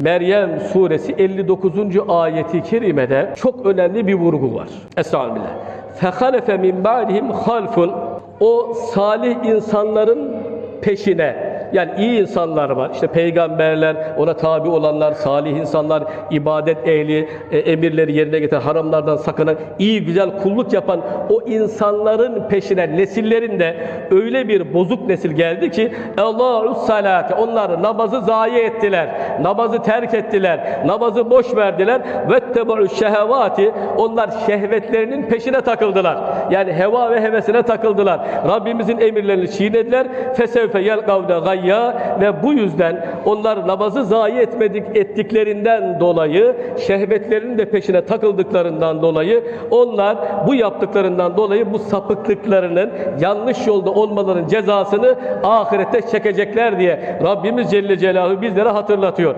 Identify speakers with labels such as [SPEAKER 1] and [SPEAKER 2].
[SPEAKER 1] Meryem suresi 59. ayeti kerimede çok önemli bir vurgu var. Estağfirullah. Fehalefe min ba'dihim halfun o salih insanların peşine yani iyi insanlar var. İşte peygamberler, ona tabi olanlar, salih insanlar, ibadet ehli, e, emirleri yerine getiren, haramlardan sakınan, iyi güzel kulluk yapan o insanların peşine nesillerinde öyle bir bozuk nesil geldi ki Allahu salate onlar namazı zayi ettiler. Namazı terk ettiler. Namazı boş verdiler. Vettebu'u şehevati onlar şehvetlerinin peşine takıldılar. Yani heva ve hevesine takıldılar. Rabbimizin emirlerini çiğnediler. Fesevfe yelkavne gayya ve bu yüzden onlar namazı zayi etmedik ettiklerinden dolayı şehvetlerinin de peşine takıldıklarından dolayı onlar bu yaptıklarından dolayı bu sapıklıklarının yanlış yolda olmalarının cezasını ahirette çekecekler diye Rabbimiz Celle Celaluhu bizlere hatırlatıyor.